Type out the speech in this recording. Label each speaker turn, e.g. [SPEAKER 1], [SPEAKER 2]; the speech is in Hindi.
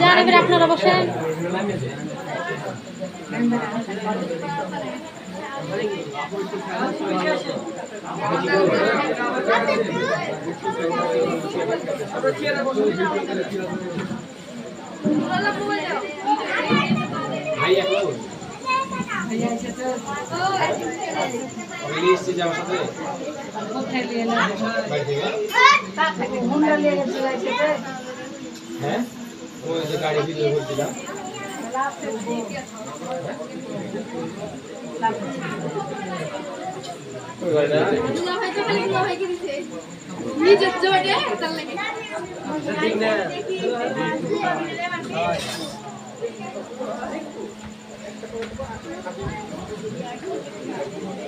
[SPEAKER 1] জানাবেন আপনারা বসেন
[SPEAKER 2] আমরা
[SPEAKER 1] से जाओ साथे कोठे ले ले बैठेगा का खाके हुंडा ले ले चला से हैं। वो जो गाड़ी भी ले बोल दिला कोई गाड़ी ना दूल्हा
[SPEAKER 2] भाई तो खाली दूल्हा भाई की दिसे ये जब जो बैठे चल लगे
[SPEAKER 1] ठीक ना Thank you.